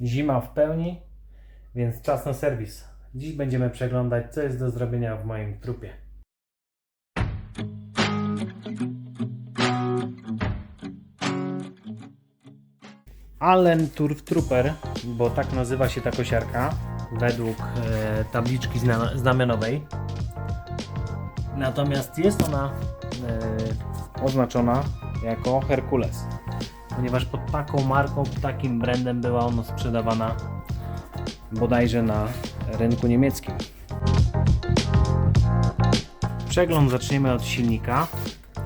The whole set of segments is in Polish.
Zima w pełni, więc czas na serwis. Dziś będziemy przeglądać, co jest do zrobienia w moim trupie. Allen Turf Trooper, bo tak nazywa się ta kosiarka według e, tabliczki zna, znamionowej. Natomiast jest ona e, oznaczona jako Herkules, ponieważ pod taką marką, pod takim brandem była ona sprzedawana bodajże na rynku niemieckim. Przegląd zaczniemy od silnika.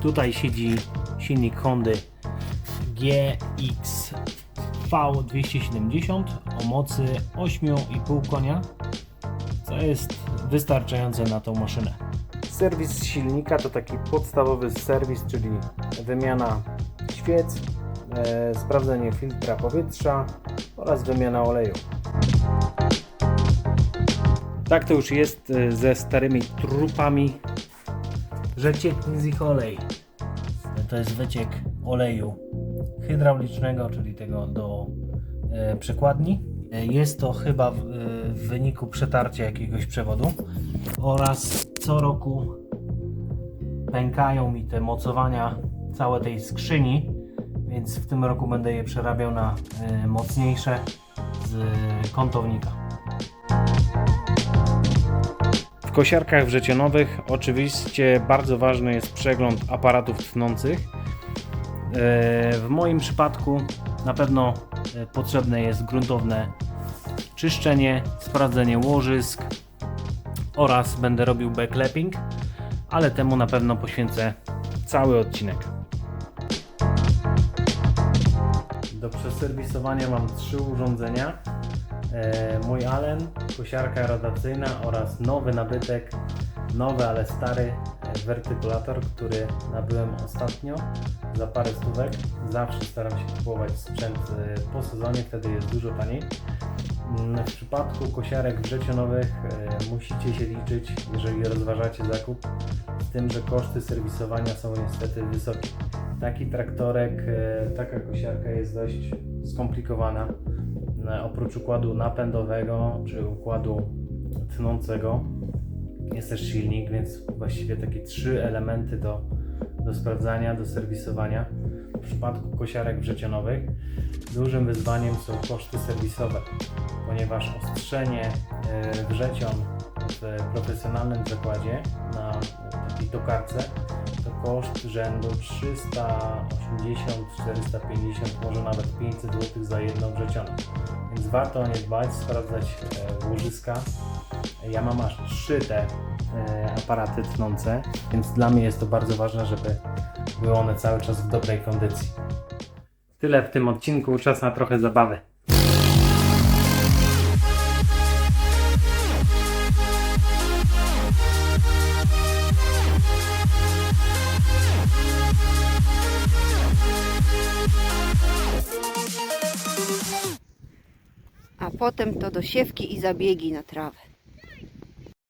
Tutaj siedzi silnik Hondy GX V270 o mocy 8,5 konia, co jest wystarczające na tą maszynę. Serwis silnika to taki podstawowy serwis, czyli wymiana świec, sprawdzenie filtra powietrza oraz wymiana oleju. Tak to już jest e, ze starymi trupami. Że cieknie z ich olej. To jest wyciek oleju hydraulicznego, czyli tego do e, przekładni. E, Jest to chyba w, e, w wyniku przetarcia jakiegoś przewodu oraz co roku pękają mi te mocowania całe tej skrzyni, więc w tym roku będę je przerabiał na e, mocniejsze z kątownika. W kosiarkach wrzecionowych oczywiście bardzo ważny jest przegląd aparatów tnących. E, W moim przypadku na pewno e, potrzebne jest gruntowne czyszczenie, sprawdzenie łożysk oraz będę robił backlapping, ale temu na pewno poświęcę cały odcinek. Do przeserwisowania mam trzy urządzenia. E, mój Allen, kosiarka rotacyjna oraz nowy nabytek, nowy ale stary e, wertykulator, który nabyłem ostatnio za parę stówek. Zawsze staram się kupować sprzęt e, po sezonie, wtedy jest dużo taniej. Mm, W przypadku kosiarek wrzecionowych e, musicie się liczyć, jeżeli rozważacie zakup, z tym, że koszty serwisowania są niestety wysokie. Taki traktorek, e, taka kosiarka jest dość skomplikowana. E, Oprócz układu napędowego czy układu tnącego jest też silnik, więc właściwie takie trzy elementy do, do sprawdzania, do serwisowania. W przypadku kosiarek wrzecionowych dużym wyzwaniem są koszty serwisowe, ponieważ ostrzenie e, wrzecion w profesjonalnym zakładzie na takiej tokarce to koszt rzędu 380, 450, może nawet 500 zł za jedną wrzecioną. Więc warto nie dbać, sprawdzać e, łożyska. Ja mam aż trzy te e, aparaty tnące, więc dla mnie jest to bardzo ważne, żeby były one cały czas w dobrej kondycji. Tyle w tym odcinku, czas na trochę zabawy. A potem to do siewki i zabiegi na trawę.